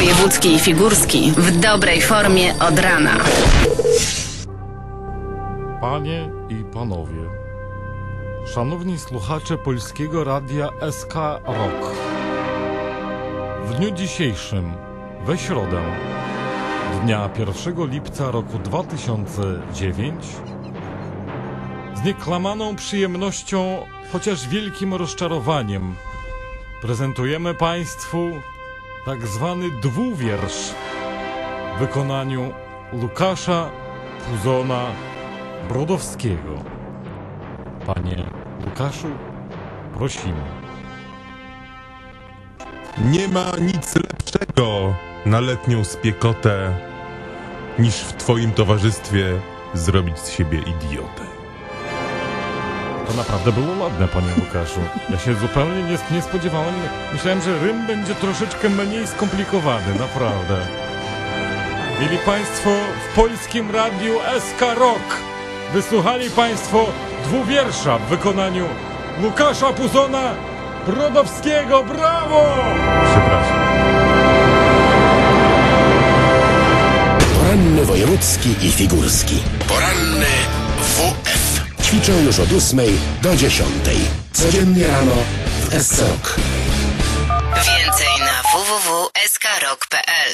Wojewódzki i Figurski w dobrej formie od rana. Panie i panowie, szanowni słuchacze polskiego radia SK Rock. W dniu dzisiejszym, we środę, dnia 1 lipca roku 2009, z nieklamaną przyjemnością, chociaż wielkim rozczarowaniem, prezentujemy Państwu tak zwany dwuwiersz w wykonaniu Łukasza Puzona Brodowskiego. Panie Łukaszu, prosimy. Nie ma nic lepszego na letnią spiekotę, niż w twoim towarzystwie zrobić z siebie idiotę. To naprawdę było ładne, panie Łukaszu. Ja się zupełnie nie, nie spodziewałem. Myślałem, że rym będzie troszeczkę mniej skomplikowany, naprawdę. Mieli państwo w polskim radiu SK Rock. Wysłuchali państwo dwuwiersza w wykonaniu Łukasza Puzona Brodowskiego. Brawo! Przepraszam. Poranny wojewódzki i figurski. Poranny WF. Ćwiczą już od 8 do 10. Codziennie rano w SC Rock. Więcej na www.skrok.pl